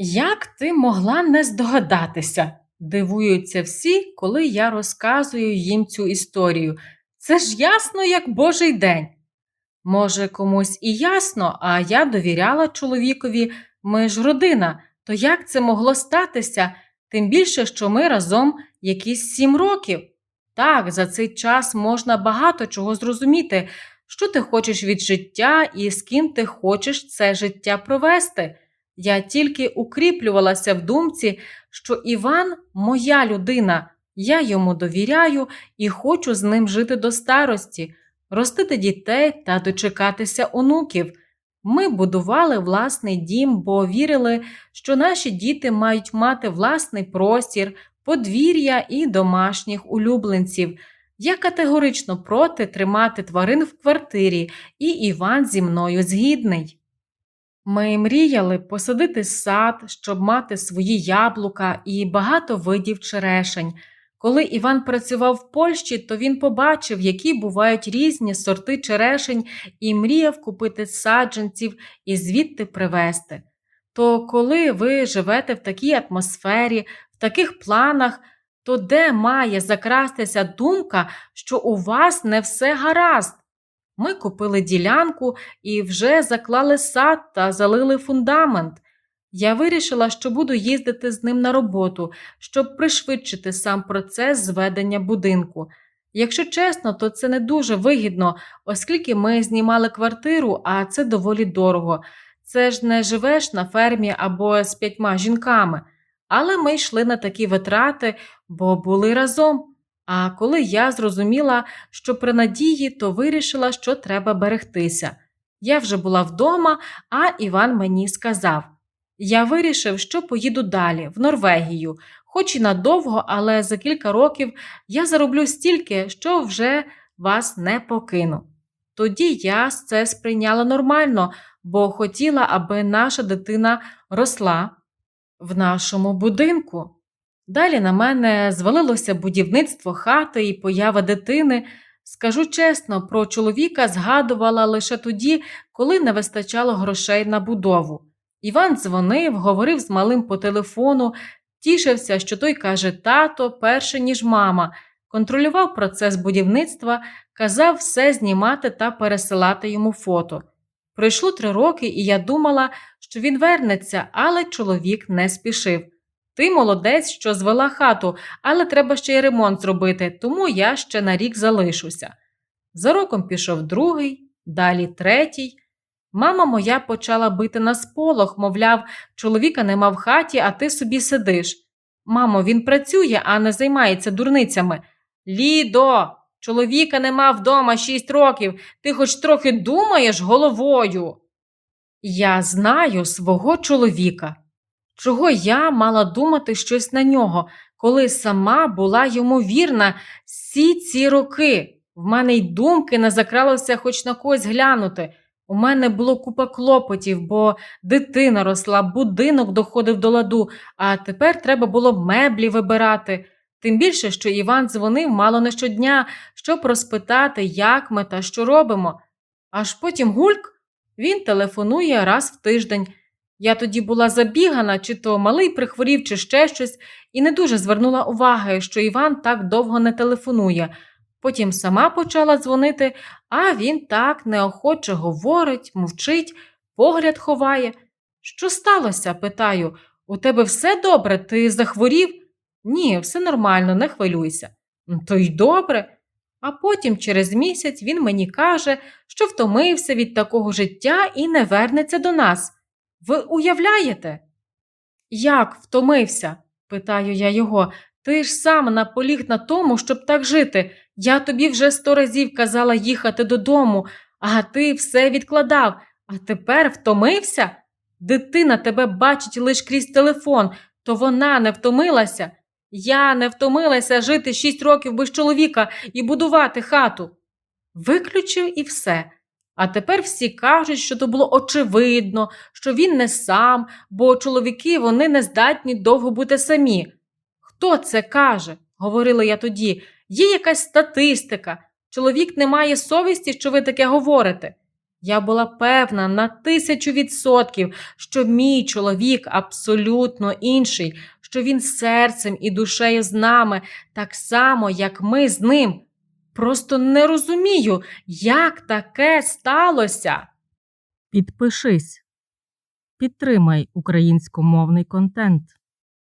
Як ти могла не здогадатися? Дивуються всі, коли я розказую їм цю історію. Це ж ясно, як божий день. Може, комусь і ясно, а я довіряла чоловікові, ми ж родина, то як це могло статися, тим більше, що ми разом якісь сім років. Так, за цей час можна багато чого зрозуміти, що ти хочеш від життя і з ким ти хочеш це життя провести. Я тільки укріплювалася в думці, що Іван моя людина, я йому довіряю і хочу з ним жити до старості, ростити дітей та дочекатися онуків. Ми будували власний дім, бо вірили, що наші діти мають мати власний простір, подвір'я і домашніх улюбленців. Я категорично проти тримати тварин в квартирі, і Іван зі мною згідний. Ми мріяли посадити сад, щоб мати свої яблука і багато видів черешень. Коли Іван працював в Польщі, то він побачив, які бувають різні сорти черешень, і мріяв купити саджанців і звідти привезти. То коли ви живете в такій атмосфері, в таких планах, то де має закрастися думка, що у вас не все гаразд? Ми купили ділянку і вже заклали сад та залили фундамент. Я вирішила, що буду їздити з ним на роботу, щоб пришвидшити сам процес зведення будинку. Якщо чесно, то це не дуже вигідно, оскільки ми знімали квартиру, а це доволі дорого. Це ж не живеш на фермі або з п'ятьма жінками. Але ми йшли на такі витрати, бо були разом. А коли я зрозуміла, що при надії, то вирішила, що треба берегтися. Я вже була вдома, а Іван мені сказав: Я вирішив, що поїду далі, в Норвегію, хоч і надовго, але за кілька років я зароблю стільки, що вже вас не покину. Тоді я це сприйняла нормально, бо хотіла, аби наша дитина росла в нашому будинку. Далі на мене звалилося будівництво хати і поява дитини. Скажу чесно, про чоловіка згадувала лише тоді, коли не вистачало грошей на будову. Іван дзвонив, говорив з малим по телефону, тішився, що той каже тато перше, ніж мама, контролював процес будівництва, казав все знімати та пересилати йому фото. Пройшло три роки, і я думала, що він вернеться, але чоловік не спішив. Ти молодець, що звела хату, але треба ще й ремонт зробити, тому я ще на рік залишуся. За роком пішов другий, далі третій. Мама моя почала бити на сполох, мовляв, чоловіка нема в хаті, а ти собі сидиш. Мамо, він працює, а не займається дурницями. Лідо, чоловіка нема вдома шість років, ти хоч трохи думаєш головою. Я знаю свого чоловіка. Чого я мала думати щось на нього, коли сама була йому вірна всі ці роки? В мене й думки не закралося хоч на когось глянути. У мене було купа клопотів, бо дитина росла, будинок доходив до ладу, а тепер треба було меблі вибирати. Тим більше, що Іван дзвонив мало не щодня, щоб розпитати, як ми та що робимо. Аж потім гульк він телефонує раз в тиждень. Я тоді була забігана, чи то малий прихворів, чи ще щось, і не дуже звернула уваги, що Іван так довго не телефонує. Потім сама почала дзвонити, а він так неохоче говорить, мовчить, погляд ховає. Що сталося? питаю. У тебе все добре? Ти захворів? Ні, все нормально, не хвилюйся. «Ну, То й добре. А потім, через місяць, він мені каже, що втомився від такого життя і не вернеться до нас. Ви уявляєте? Як втомився? питаю я його. Ти ж сам наполіг на тому, щоб так жити. Я тобі вже сто разів казала їхати додому, а ти все відкладав, а тепер втомився? Дитина тебе бачить лише крізь телефон, то вона не втомилася. Я не втомилася жити шість років без чоловіка і будувати хату. Виключив і все. А тепер всі кажуть, що то було очевидно, що він не сам, бо чоловіки вони не здатні довго бути самі. Хто це каже? говорила я тоді. Є якась статистика. Чоловік не має совісті, що ви таке говорите. Я була певна на тисячу відсотків, що мій чоловік абсолютно інший, що він серцем і душею з нами, так само, як ми з ним. Просто не розумію, як таке сталося. Підпишись, підтримай українськомовний контент.